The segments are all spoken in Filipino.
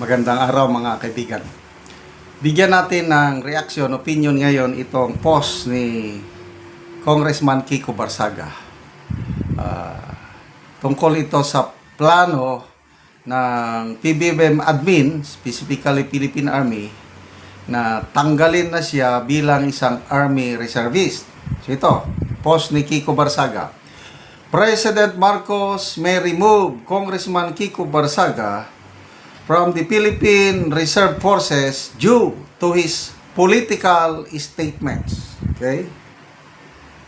Magandang araw mga kaibigan. Bigyan natin ng reaction, opinion ngayon itong post ni Congressman Kiko Barsaga. Ah, tungkol ito sa plano ng PBBM admin, specifically Philippine Army, na tanggalin na siya bilang isang Army Reservist. So ito, post ni Kiko Barsaga. President Marcos may remove Congressman Kiko Barsaga from the Philippine Reserve Forces due to his political statements. Okay?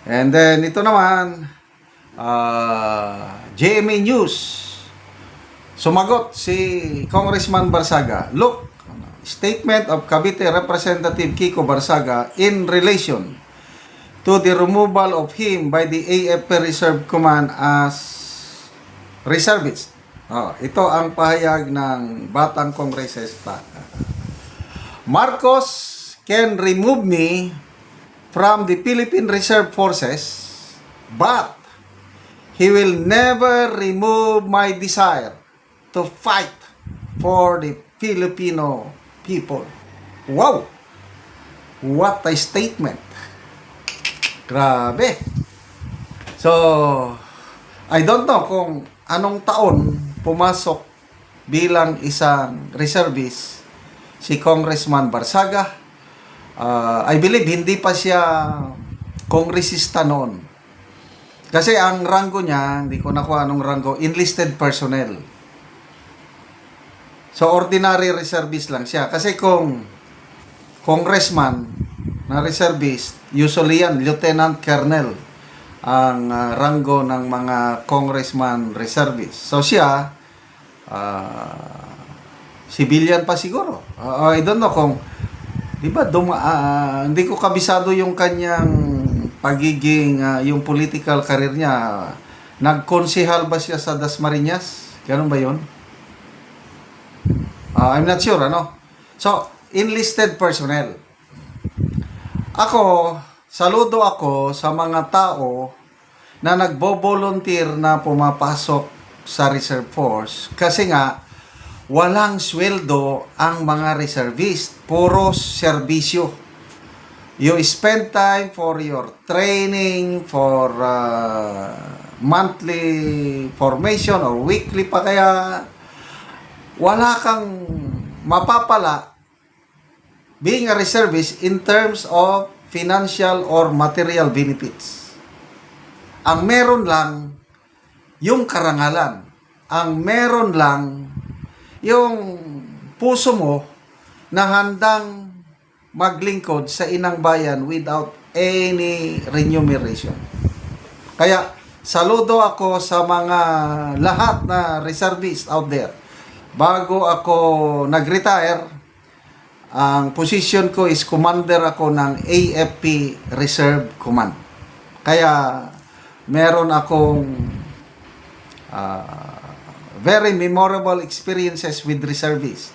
And then ito naman, uh, JMA News, sumagot si Congressman Barsaga. Look, statement of Cavite Representative Kiko Barsaga in relation to the removal of him by the AFP Reserve Command as reservist. Oh, ito ang pahayag ng batang kongresista. Marcos can remove me from the Philippine Reserve Forces, but he will never remove my desire to fight for the Filipino people. Wow! What a statement! Grabe. So, I don't know kung anong taon pumasok bilang isang reservist si Congressman Barsaga. Uh, I believe hindi pa siya kongresista noon. Kasi ang ranggo niya, hindi ko nakuha anong ranggo, enlisted personnel. So, ordinary reservist lang siya. Kasi kung congressman na reservist, usually yan, lieutenant colonel ang ah, ranggo ng mga congressman reservist. So siya, ah, civilian pa siguro. Ah, I don't know kung, di ba, duma, ah, hindi ko kabisado yung kanyang pagiging, ah, yung political career niya. Nagkonsehal ba siya sa Dasmariñas? Ganun ba yon? Ah, I'm not sure, ano? So, enlisted personnel. Ako, saludo ako sa mga tao na nagbo-volunteer na pumapasok sa Reserve Force kasi nga walang sweldo ang mga reservist, puro serbisyo. You spend time for your training, for uh, monthly formation or weekly pa kaya wala kang mapapala being a reservist in terms of financial or material benefits. Ang meron lang yung karangalan. Ang meron lang yung puso mo na handang maglingkod sa inang bayan without any remuneration. Kaya saludo ako sa mga lahat na reservist out there. Bago ako nag-retire, ang position ko is commander ako ng AFP Reserve Command. Kaya meron akong ah, very memorable experiences with reservists.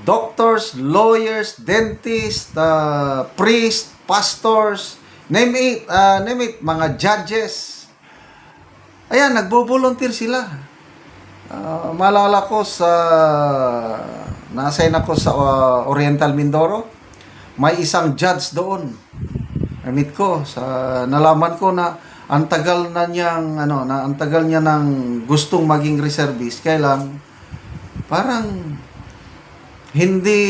Doctors, lawyers, dentists, uh, priests, pastors, name it, ah, name it, mga judges. Ayan, nagbo-volunteer sila. Ah, maalala ko sa na-assign ako sa ah, Oriental Mindoro. May isang judge doon. Namit ko sa nalaman ko na ang tagal na niyang ano na ang tagal niya ng gustong maging reservist kaya lang parang hindi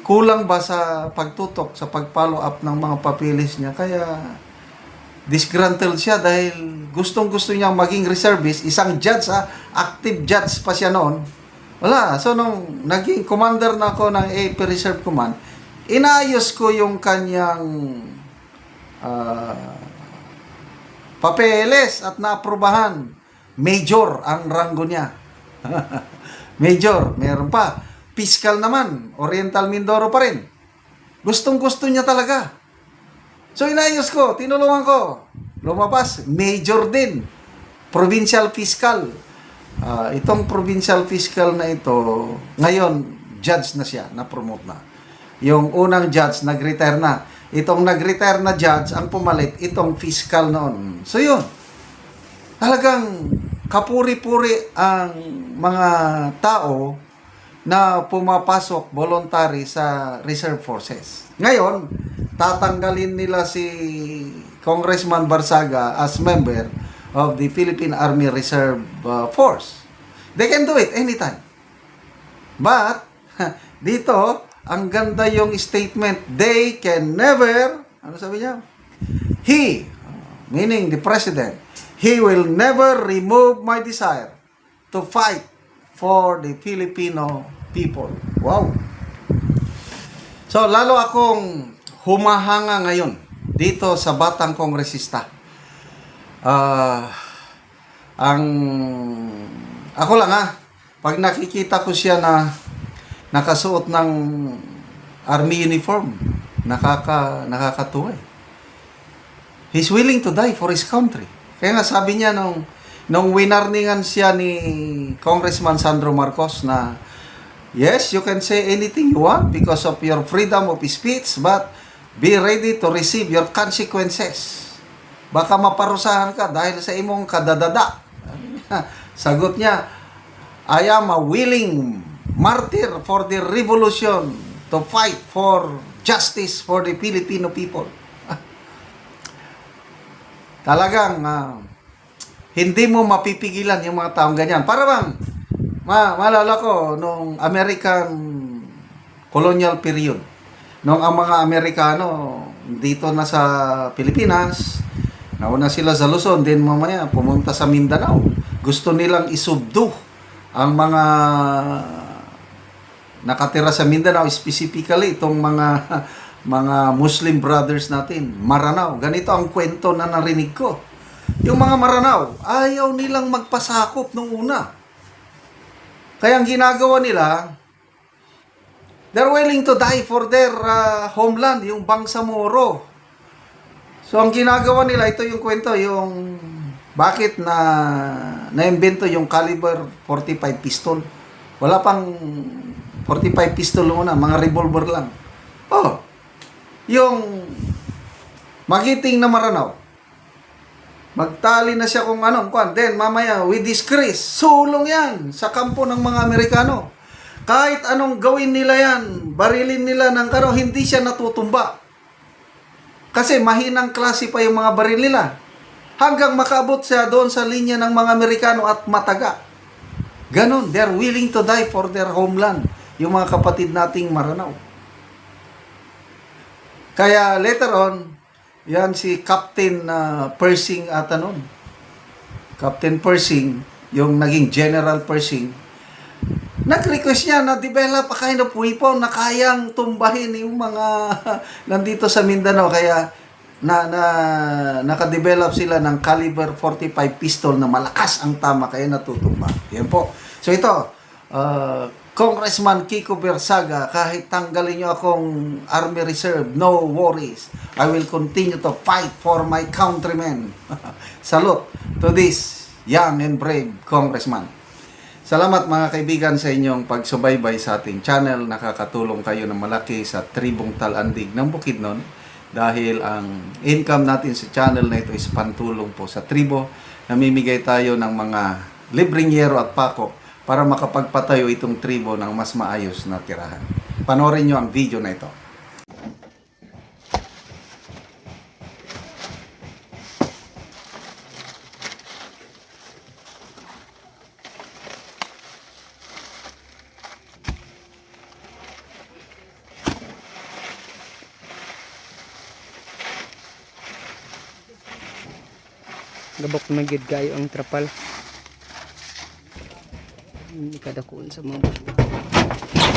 kulang ba sa pagtutok sa pag-follow up ng mga papilis niya? Kaya disgruntled siya dahil gustong gusto niyang maging reservist isang judge ah, active judge pa siya noon. Wala. So nung naging commander na ako ng AP Reserve Command inayos ko yung kanyang ah, papeles at naaprubahan major ang ranggo niya major meron pa fiscal naman Oriental Mindoro pa rin gustong gusto niya talaga So inayos ko, tinulungan ko. Lumabas, major din. Provincial fiscal. Ah, itong provincial fiscal na ito, ngayon, judge na siya, na-promote na. Yung unang judge, nag-retire na. Itong nag-retire na judge, ang pumalit, itong fiscal noon. So yun, talagang kapuri-puri ang mga tao na pumapasok voluntary sa reserve forces. Ngayon, tatanggalin nila si Congressman Barsaga as member of the Philippine Army Reserve uh, Force. They can do it anytime. But, dito, ang ganda yung statement, they can never, ano sabi niya? He, meaning the president, he will never remove my desire to fight for the Filipino people. Wow. So, lalo akong humahanga ngayon dito sa batang kongresista. Ah, ang ako lang ha, pag nakikita ko siya na nakasuot ng army uniform, nakaka nakakatuwa. eh. He's willing to die for his country. Kaya nga sabi niya nung nung winarningan siya ni Congressman Sandro Marcos na yes, you can say anything you want because of your freedom of speech, but be ready to receive your consequences. Baka maparusahan ka dahil sa imong kadadada. Sagot niya, I am a willing martyr for the revolution to fight for justice for the Filipino people. Talagang ah, hindi mo mapipigilan yung mga taong ganyan. Para bang, ma maalala ko, nung American colonial period, nung ang mga Amerikano dito na sa Pilipinas, nauna sila sa Luzon, din mamaya pumunta sa Mindanao. Gusto nilang isubdo ang mga nakatira sa Mindanao, specifically itong mga mga Muslim brothers natin, Maranao. Ganito ang kwento na narinig ko. Yung mga Maranao, ayaw nilang magpasakop nung una. Kaya ang ginagawa nila, they're willing to die for their uh, homeland, yung Bangsamoro. So ang ginagawa nila, ito yung kwento, yung bakit na naimbento yung caliber 45 pistol. Wala pang 45 pistol muna, mga revolver lang. Oh, yung magiting na maranaw. Magtali na siya kung anong kwan. Then mamaya, with disgrace, sulong yan sa kampo ng mga Amerikano. Kahit anong gawin nila yan, barilin nila ng kano, hindi siya natutumba. Kasi mahinang klase pa yung mga baril nila. Hanggang makaabot siya doon sa linya ng mga Amerikano at mataga. Ganon, they're willing to die for their homeland. Yung mga kapatid nating Maranao. Kaya later on, yan si Captain uh, Persing ata nun. Captain Persing, yung naging General Persing, nag-request niya na develop a kind of weapon na kayang tumbahin yung mga nandito sa Mindanao. Kaya na, na nakadevelop sila ng caliber 45 pistol na malakas ang tama kaya natutumba. Yan po. So ito, uh, Congressman Kiko Bersaga, kahit tanggalin niyo akong Army Reserve, no worries. I will continue to fight for my countrymen. Salute to this young and brave congressman. Salamat mga kaibigan sa inyong pagsubaybay sa ating channel. Nakakatulong kayo ng malaki sa tribong talandig ng Bukidnon dahil ang income natin sa channel na ito is pantulong po sa tribo. Namimigay tayo ng mga libreng yero at pako para makapagpatayo itong tribo ng mas maayos na tirahan. Panorin nyo ang video na ito. Gabok na gid kayo ang trapal. Hindi kadakuan sa mga busok.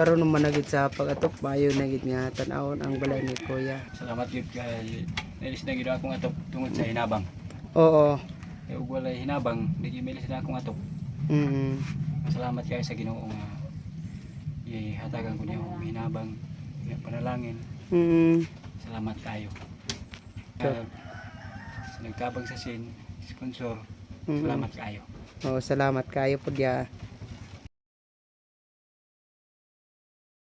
Karon naman na gid sa pag-atop maayo na gid nga tan-awon ang balay ni kuya. Salamat gyud kay nilis na gyud akong atop tungod sa hinabang. Oo. Kay ug walay hinabang, di gyud milis na akong atop. Mm. Salamat kay sa Ginoo nga ihatagan ko niya ang hinabang, nga panalangin. Mm. Salamat kayo. Kaya, sa nagtabang sa sin, sponsor, Mm. salamat kayo. Oo, salamat kayo pud ya